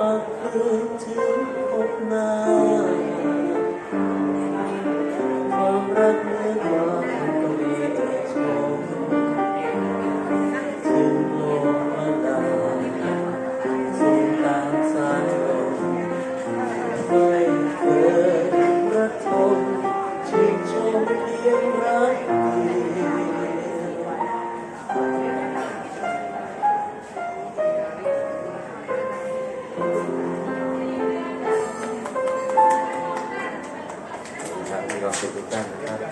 อากคืนถึงพบน้า ครับมีค